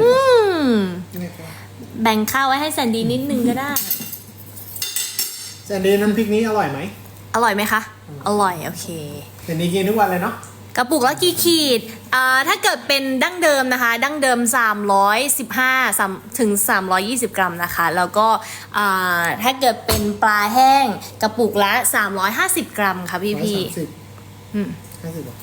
อืมนี่ครับแบ่งข้าวไว้ให้แซนดี้นิดนึงก็ได้ แซนดี้น้ำพริกนี้อร่อยไหมออร่อยไหมคะ อร่อย โอเคแซนดี้กินทุกวันเลยเนาะกระปุกละกี่ขีดอ่าถ้าเกิดเป็นดั้งเดิมนะคะ ดั้งเดิม 315สามถึง 320 กรัมนะคะ แล้วก็อ่าถ้าเกิดเป็นปลาแห้ง กระปุกละ 350 กรัมค่ะพี่พี่ร้อยสามสิบอืมห้าสิบหรอ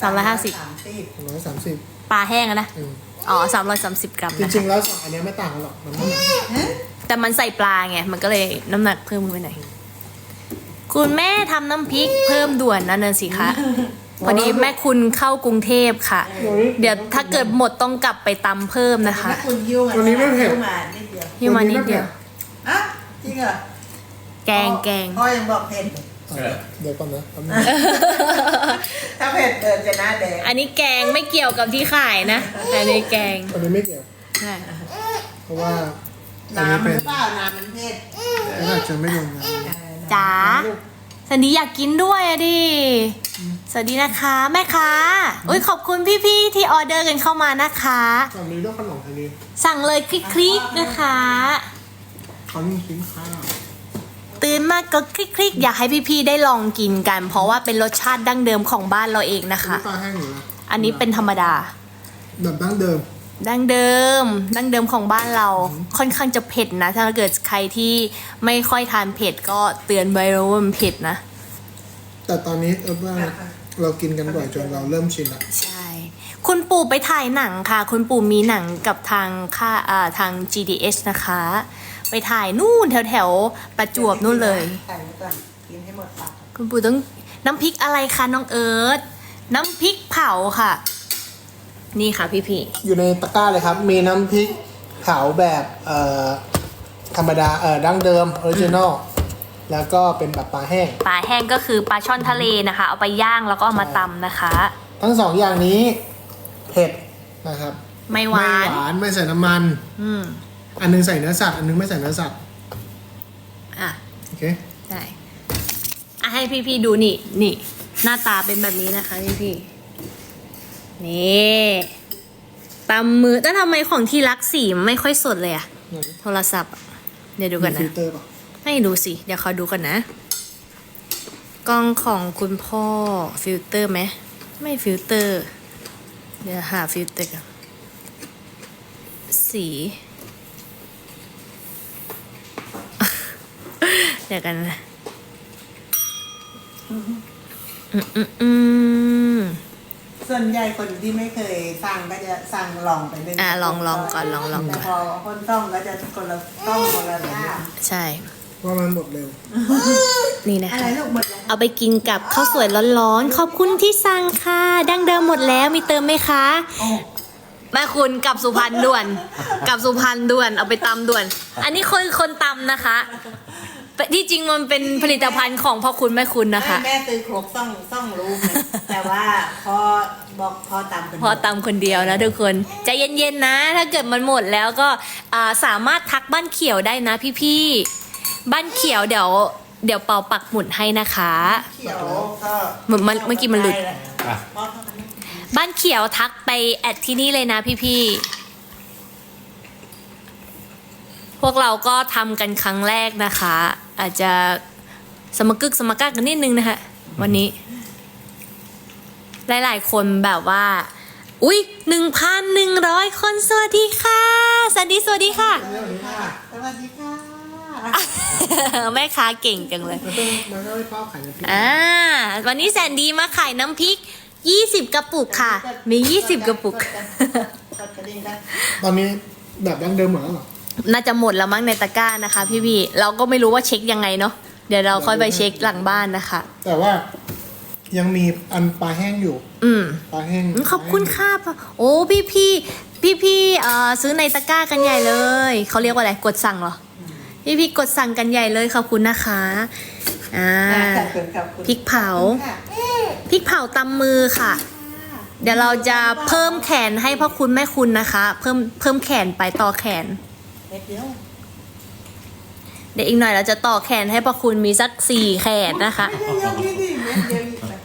สามร้อยห้าสิบสามสิบร้อยสามสิบปลาแห้งอะนะอืมอ๋อ330กรัมจนะริงคะๆแล้วสองอันเนี้ยไม่ต่างกันหรอกมันไม่แต่มันใส่ปลาไง มันก็เลยน้ำหนักเพิ่มขึ้นไปหน่อย คุณแม่ทำน้ำพริกเพิ่มด่วนนั่นน่ะสิคะ พอดีแม่คุณเข้ากรุงเทพค่ะ เดี๋ยวถ้าเกิดหมดต้องกลับไปตำเพิ่มนะคะถ้าคุณยิ้วมาวันนี้ไม่เผ็ดยิ้วมานิดเดียวยี่มานิดเดียวอะจริงเหรอแกงแกงพ่อยังบอกเผ็ด เดี๋ยวก่อนนะแป๊บนึงถ้าเผ็ดเดินจะหน้าแดงอันนี้แกงไม่เกี่ยวกับที่ขายนะ อันนี้แกงอันนี้ไม่เกี่ยวใช่เพราะว่าอันนี้น้ำเป็หนรือเปล่าน้ำมันเผ็ดไม่น่าจะไม่ลงนะเออจ๋าสันดีอยากกินด้วยอะดิสวัสดีนะคะแม่ค้าอุ้ยขอบคุณพี่ๆที่ออเดอร์กันเข้ามานะคะ ตอนนี้ต้องขนมอันนี้สั่งเลยคลิกๆนะคะ เขามีสินค้า ตื่นมากก็คลิกๆ อยากให้พี่ๆได้ลองกินกัน เพราะว่าเป็นรสชาติดั้งเดิมของบ้านเราเองนะคะ ปลาแห้งอยู่นะอันนี้เป็นธรรมดา แบบดั้งเดิม ดั้งเดิม ดั้งเดิมของบ้านเราค่อนข้างจะเผ็ดนะ ถ้าเกิดใครที่ไม่ค่อยทานเผ็ดก็เตือนไว้แล้วว่ามันเผ็ดนะ แต่ตอนนี้เออว่าเรากินกันบ่อยจนเราเริ่มชินละใช่ คุณปู่ไปถ่ายหนังค่ะ คุณปู่มีหนังกับทางค่าอ่าทาง GDS นะคะ ไปถ่ายนู่นแถวแถวๆประจวบนู่นเลยใส่ไว้ก่อนกินให้หมดปากคุณปู่ต้องน้ำพริกอะไรคะน้องเอิร์ธน้ำพริกเผาค่ะ นี่ค่ะพี่พี่อยู่ในตะกร้าเลยครับ มีน้ำพริกเผาแบบเอ่อธรรมดาเอ่อดั้งเดิมออริจินอลแล้วก็เป็นแบบปลาแห้งปลาแห้งก็คือปลาช่อนทะเลนะคะ เอาไปย่างแล้วก็เอามาตำนะคะ ทั้งสองอย่างนี้เผ็ดนะครับ ไม่หวานไม่หวานไม่ใส่น้ำมัน อืม อันนึงใส่เนื้อสัตว์อันนึงไม่ใส่เนื้อสัตว์อะโอเคได้อะให้พี่พี่ๆดูนี่นี่ หน้าตาเป็นแบบนี้นะคะพี่พี่ๆนี่ตำมือแต่ทำไมของที่รักสีมันไม่ค่อยสดเลยอะโทรศัพท์อะเดี๋ยวดูมีกันฟินะลเตอร์ป่ะให้ดูสิ เดี๋ยวขอดูกันนะ กล้องของคุณพ่อฟิลเตอร์ไหมไม่ฟิลเตอร์ เดี๋ยวหาฟิลเตอร์กันสี เดี๋ยวกันนะอืมอืมอืมส่วนใหญ่คนที่ไม่เคยสั่งก็จะสั่งลองไปเรื่อยอะลองลองก่อนลองลองก่อน แต่พอคนต้องก็จะคนละต้องคนละท่าใช่ ว่ามันหมดเร็ว นี่นะอะไรคะ ลูกหมดแล้วเอาไปกินกับข้าวสวยร้อนๆ ขอบคุณที่สั่งค่ะ ดั้งเดิมหมดแล้วมีเติมไหมคะแม่คุณกลับสุพรรณด่วน กลับสุพรรณด่วน เอาไปตำด่วน อันนี้คนคนตำนะคะ ที่จริงมันเป็นผลิตภัณฑ์ของพ่อคุณแม่คุณนะคะ แม่ซื้อครกต้องต้องรู้ไงแต่ว่าพอบอกพอตามคนพอตำคนเดียวนะทุกคนใจเย็นๆนะ ถ้าเกิดมันหมดแล้วก็อ่าสามารถทักบ้านเขียวได้นะพี่ๆบ้านเขียวเดี๋ยว เดี๋ยวเป่าปักหมุดให้นะคะเขียวก็เหมือนมันเมื่อกี้มันหลุดอะพ่อเข้ามานี่บ้านเขียวทักไปแอดที่นี่เลยนะพี่ๆ พวกเราก็ทำกันครั้งแรกนะคะ อาจจะสมกึกสมกักกันนิดนึงนะคะ วันนี้ หลายๆ คนแบบว่า อุ๊ยหนึ่งพันหนึ่งร้อยคนสวัสดีค่ะ สวัสดีสวัสดีค่ะ สวัสดีค่ะ สวัสดีค่ะ แม่ค้าเก่งจังเลยมันต้องมันก็ไม่พ่อขายน้ำพริกอ่าวันนี้แสนดีมาขายน้ำพริก20กระปุกค่ะ มี20กระปุก กดกระดิ่งกันตอนนี้แบบดั้งเดิมหมดแล้วเหรอ น่าจะหมดแล้วมั้งในตะกร้านะคะ พี่พี่เราก็ไม่รู้ว่าเช็คยังไงเนาะเดี๋ยวเราค่อยไปเช็คหลังบ้านนะคะ แต่ว่ายังมีอันปลาแห้งอยู่ อืมปลาแห้งขอบคุณค่ะโอ้พี่พี่พี่พี่ๆเอ่อซื้อในตะกร้ากันใหญ่เลยเขาเรียกว่าอะไรกดสั่งเหรอพี่พี่ๆกดสั่งกันใหญ่เลยขอบคุณนะคะอ่าขอบคุณขอบคุณพริกเผาค่ะพริกเผาตำมือค่ะ เดี๋ยวเราจะเพิ่มแขนให้พ่อคุณแม่คุณนะคะ เพิ่มเพิ่มแขนไปต่อแขน เม็ดเดียวเดี๋ยวอีกหน่อยเราจะต่อแขนให้พ่อคุณมีสักสี่แขนนะคะเม็ดเดียวนี่ดิเม็ดเดียวอีกแบบ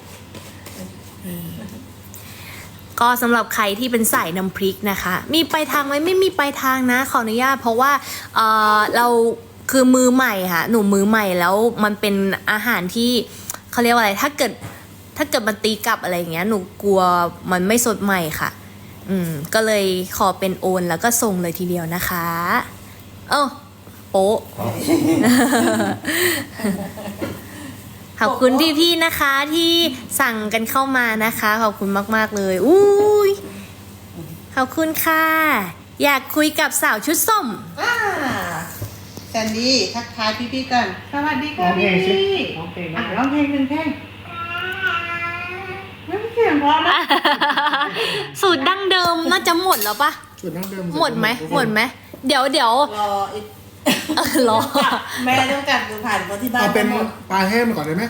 ก็สำหรับใครที่เป็นสายน้ำพริกนะคะ มีปลายทางไหมไม่มีปลายทางนะ ขออนุญาตเพราะว่าเอ่อเราคือมือใหม่ค่ะ หนูมือใหม่แล้วมันเป็นอาหารที่เขาเรียกว่าอะไร ถ้าเกิดถ้าเกิดมันตีกลับอะไรอย่างเงี้ยหนูกลัวมันไม่สดใหม่ค่ะ อืมก็เลยขอเป็นโอนแล้วก็ส่งเลยทีเดียวนะคะ เออโป๊ะ ขอบคุณพี่ๆนะคะที่สั่งกันเข้ามานะคะ ขอบคุณมากๆเลยอุ้ยขอบคุณค่ะ อยากคุยกับสาวชุดส้ม อ่าแซนดี้ทักทายพี่ๆก่อนสวัสดีร้ค่ะองเพลพี่งสิร้องเพลงอะนะร้องเพลงหนึ่งเพลงไม่เสียงเพราะนะสูตรดั้งเดิมน่าจะหมดแล้วปะ ส่วนนั่งเดิมหมดไหม หมดไหม เดี๋ยวเดี๋ยวรออีกเออรอแม่ต้องกลับดูผ่านเพราะที่บ้านเอาเป็นหมดปลาแห้งมาก่อนได้ไหม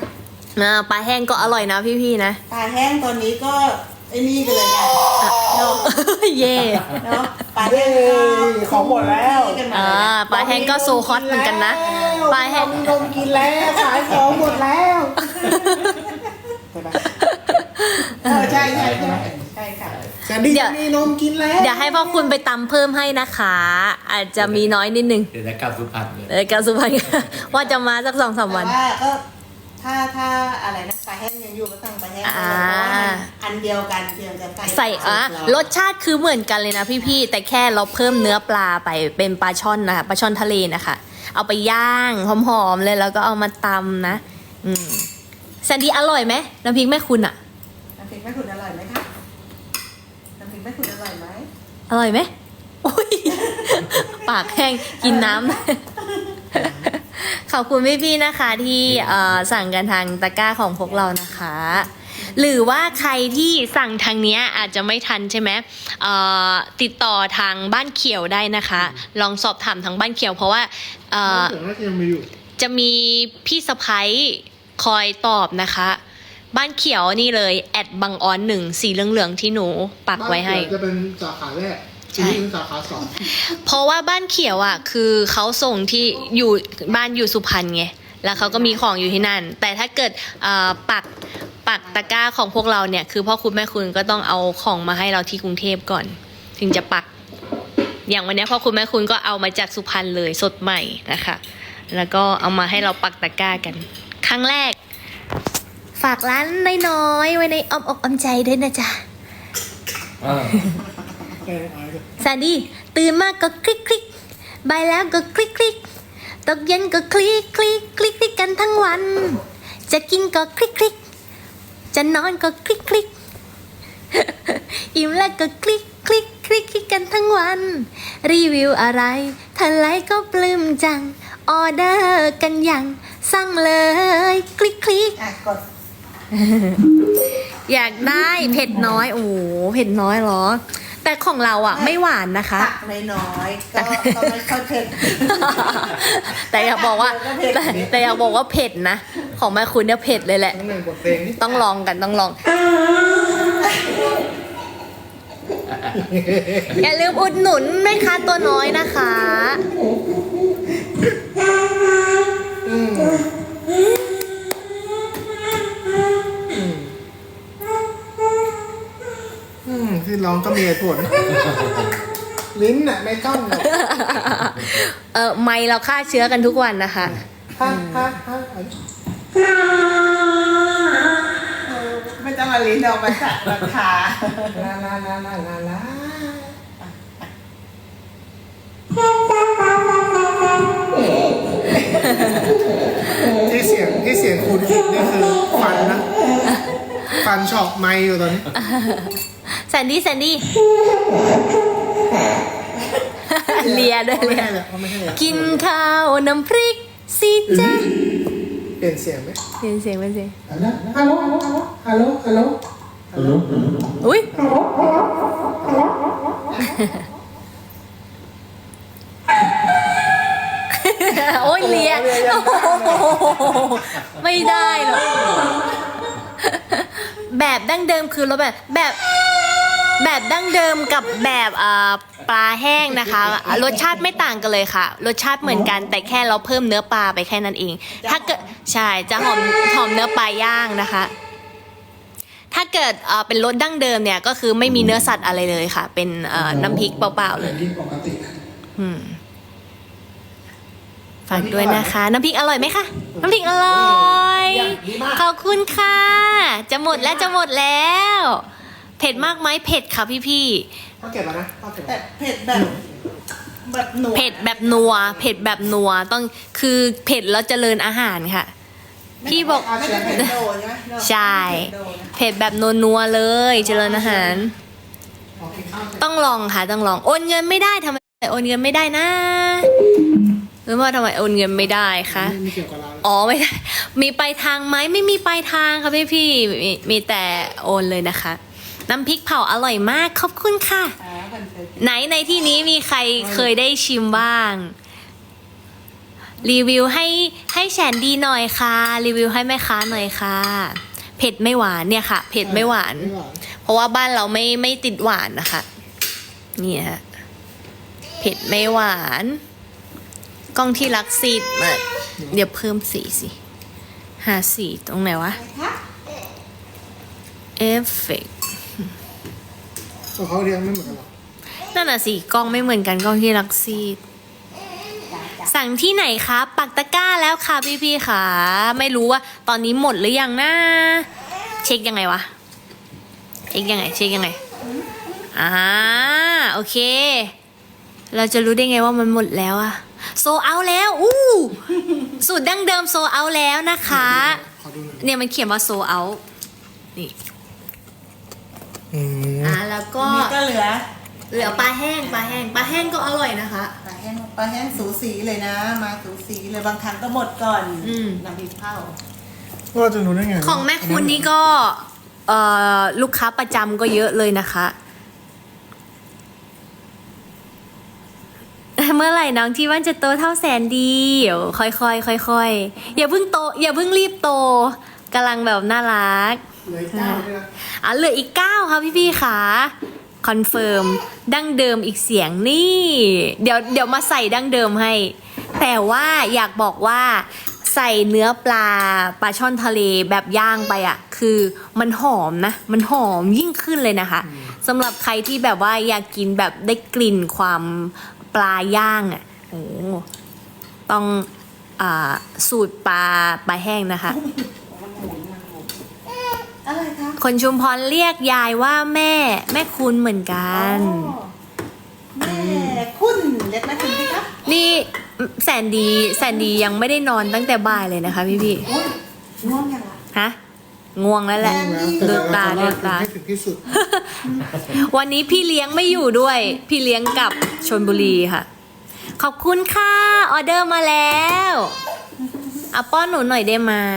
อ่าปลาแห้งก็อร่อยนะพี่ๆนะปลาแห้งตอนนี้ก็ไอ้นี่กันเลยนะเนาะเย่เนาะปลาแห้งก็ของหมดแล้วกันมาอ่าเลยนะปลาแห้งก็โซฮอตเหมือนกันนะ ปลาแห้ง มีนมกินแล้วขายของหมดแล้วใช่ปะเออใช่ใช่ใช่ใช่ค่ะ แซนดี้เดี๋ยว มีนมกินแล้วเดี๋ยวให้พ่อคุณไปตำเพิ่มให้นะคะ อาจจะมีน้อยนิดนึงเดี๋ยวจะกลับสุพรรณเลยเออกาสุพรรณ ว่าจะมาสักสองสามแต่วัน ว่าก็ถ้าถ้าอะไรนะปลาแห้งยังอยู่ก็สั่งปลาแห้งไปเลยเพอ่าราะว่ามันอันเดียวกันเพียงแต่ใส่ใส่อะเรารสชาติคือเหมือนกันเลยนะพี่ๆแต่แค่เราเพิ่มเนื้อปลาไปเป็นปลาช่อนนะคะปลาช่อนทะเลนะคะ เอาไปย่างหอมๆเลยแล้วก็เอามาตำนะ อืมแซนดี้อร่อยไหมน้ำพริกแม่คุณอะน้ำพริกแม่ขุนอร่อยไหมคะน้ำพริกแม่ขุนอร่อยไหม อร่อยไหมโอ้ยปากแห้งกินน้ำขอบคุณพี่ๆนะคะที่เอ่อสั่งกันทางตะกร้าของพวกเรานะคะ หรือว่าใครที่สั่งทางเนี้ยอาจจะไม่ทันใช่ไหมเอ่อติดต่อทางบ้านเขียวได้นะคะ ลองสอบถามทางบ้านเขียวเพราะว่าเอ่อถึงน่าจะยังมีอยู่จะมีพี่สะพ้ยคอยตอบนะคะ บ้านเขียวนี่เลยแอดบังออนหนึ่งสีเหลืองๆที่หนูปักไว้ให้ บ้านเขียจะเป็นสาขาแรกใช่ ที่นี่เป็นสาขาสองเพราะว่าบ้านเขียวอะ คือเขาส่งที่อยู่บ้านอยู่สุพรรณไงแล้วเขาก็มีของอยู่ที่นั่น แต่ถ้าเกิดเอ่อปักปักตะกร้าของพวกเราเนี่ย คือพ่อคุณแม่คุณก็ต้องเอาของมาให้เราที่กรุงเทพก่อน ถึงจะปัก อย่างวันเนี้ยพ่อคุณแม่คุณก็เอามาจากสุพรรณเลยสดใหม่นะคะ แล้วก็เอามาให้เราปักตะกร้ากัน ครั้งแรก ฝากร้านน้อยๆ ไว้ในอ้อมอกอ้อมใจด้วยนะจ๊ะเออเออเอาเลยซาดี้ตื่นมาก็คลิกคลิกบ่ายแล้วก็คลิกคลิกตกเย็นก็คลิกคลิกคลิกคลิกกันทั้งวัน จะกินก็คลิกคลิกจะนอนก็คลิกคลิกอิ่มแล้วก็คลิกคลิกคลิกคลิกกันทั้งวัน รีวิวอะไรถ้าไลค์ก็ปลื้มจัง ออเดอร์กันยังสั่งเลย คลิกคลิกอะกด อยากได้เผ็ดน้อยโอ้โหเผ็ดน้อยเหรอ แต่ของเราอะ ไม่หวานนะคะ ตักน้อยๆก็ก็ไม่ค่อยเผ็ด แต่อยากบอกว่าเผ็ดแต่แต่อยากบอกว่าเผ็ดนะ ของแม่คุณเนี่ยเผ็ดเลยแหละต้องหนึ่งกดเพลงนี่ต้องลองกันต้องลอง อย่าลืมอุดหนุนแม่ค้าตัวน้อยนะคะ อืมที่ร้องก็มีเหตุผล ลิ้นน่ะไม่ต้องหรอกเออไม่เราฆ่าเชื้อกันทุกวันนะคะ ฮ่าฮ่าฮ่าไม่ต้องเอาลิ้นออกมาจัดราคาลาลาลาลาลาลาที่เสียงที่เสียงคุณคิดนี่คือฟันนะ ฟันเฉอกไม้อยู่ตอนนี้ แซนดี้แซนดี้เลียด้วยไม่เลียใช่แหละเขาไม่ใช่แหละกินข้าวน้ำพริกสิจ๊ะเปลี่ยนเสียงไหมเสียงเสียงเป็นเสียงฮัลโหลฮัลโหลฮัลโหลฮัลโหลอุ้ยโอ้ยเลียโอ้โหไม่ได้หรอกแบบดั้งเดิมคือรสแบบแบบ แบบดั้งเดิมกับแบบเอ่อปลาแห้งนะคะ รสชาติไม่ต่างกันเลยค่ะ รสชาติเหมือนกันแต่แค่เราเพิ่มเนื้อปลาไปแค่นั้นเอง ถ้าเกิดใช่จะหอมหอมเนื้อปลาย่างนะคะ ถ้าเกิดเอ่อเป็นรสดั้งเดิมเนี่ยก็คือไม่มีเนื้อสัตว์อะไรเลยค่ะ เป็นเอ่อน้ำพริกเปล่าๆเลยน้ำพริกปกติอืมฝากด้วยนะคะ น้ำพริกอร่อยไหมคะน้ำพริกอร่อยดีมากขอบคุณค่ะ จะหมดแล้วจะหมดแล้ว เผ็ดมากไหมเผ็ดค่ะพี่พี่ข้าวเก็บแล้วนะข้าวเก็บแต่เผ็ดแบบแบบหนูๆเผ็ดแบบนัว เผ็ดแบบนัวต้องคือเผ็ดแล้วเจริญอาหารค่ะ พี่บอกไม่ได้เผ็ดโดใช่ไหมโดใช่เผ็ดโดนะเผ็ดแบบนัวๆเลย เจริญอาหารโอเคข้าวเก็บต้องลองค่ะต้องลองโอนเงินไม่ได้ทำไมโอนเงินไม่ได้นะหรือว่าทำไมโอนเงินไม่ได้คะไม่ไม่เกี่ยวกับเราอ๋อไม่ได้มีปลายทางไหมไม่มีปลายทางค่ะพี่พี่มีมีแต่โอนเลยนะคะ น้ำพริกเผาอร่อยมากขอบคุณค่ะอ่าเผ็ดเผ็ดไหนในที่นี้มีใครเคยได้ชิมบ้าง รีวิวให้ให้แสนดีหน่อยค่ะ รีวิวให้แม่ค้าหน่อยค่ะ เผ็ดไม่หวานเนี่ยค่ะ เผ็ดไม่หวานไม่หวานเพราะว่าบ้านเราไม่ไม่ติดหวานนะคะเนี่ยฮะเผ็ดไม่หวาน กล้องที่รักสีมาเดี๋ยวเพิ่มสีสิหาสีตรงไหนวะอะไรคะเอฟเฟก ตัวเขาเรียงไม่เหมือนกันหรอกนั่นน่ะสิกล้องไม่เหมือนกันกล้องที่รักซีดจ้าจ้าสั่งที่ไหนคะปักตะกร้าแล้วค่ะพี่ๆค่ะ ไม่รู้ว่าตอนนี้หมดหรือยังนะ เช็คยังไงวะเช็คยังไง เช็คยังไงอ่าโอเค เราจะรู้ได้ไงว่ามันหมดแล้วอะโซเอาแล้วอู้สูตรดั้งเดิมโซเอาแล้วนะคะขอดูหน่อยเนี่ยมันเขียนว่าโซเอานี่ อืมอ่าแล้วก็นี่ก็เหลือเหลือปลาแห้งปลาแห้งปลาแห้งก็อร่อยนะคะ ปลาแห้งปลาแห้งสูสีเลยนะ มาสูสีเลยบางครั้งก็หมดก่อนอืม น้ำพริกเผาเราจะรู้ได้ไงของแม่คุณนี่ก็เอ่อลูกค้าประจำก็เยอะเลยนะคะ เมื่อไหร่น้องที่ว่านจะโตเท่าแสนดีเดี๋ยวค่อยๆค่อยๆอย่าเพิ่งโต อย่าเพิ่งรีบโตกำลังแบบน่ารัก เหลยเก้าด้วยนะอะเหลืออีกเก้าค่ะพี่ๆค่ะคอนเฟิร์มดั้งเดิมอีกเสียงนี่ เดี๋ยวเดี๋ยวมาใส่ดั้งเดิมให้ แต่ว่าอยากบอกว่าใส่เนื้อปลาปลาช่อนทะเลแบบย่างไปอะ่ะ คือมันหอมนะ มันหอมยิ่งขึ้นเลยนะคะสำหรับใครที่แบบว่าอยากกินแบบได้กลิ่นความปลาย่างอะ่ะโอ้ต้องอาสูตรปลาปลาแห้งนะคะ อะไรคะคนชุมพรเรียกยายว่าแม่ แม่คุณเหมือนกันอ๋อแม่คุณเรียกแม่คุณพี่ครับนี่แสนดีแสนดียังไม่ได้นอนตั้งแต่บ่ายเลยนะคะพี่พี่โอ้ยง่วงยังละๆฮะง่วงแล้วแหละแล้วแต่เลือดตาเราเลือดจะตา ให้ถึงที่สุดวันนี้พี่เลี้ยงไม่อยู่ด้วย พี่เลี้ยงกลับชนบุรีค่ะ ขอบคุณค่ะ ออเดอร์มาแล้วเอาป้อนหนูหน่อยได้ไหม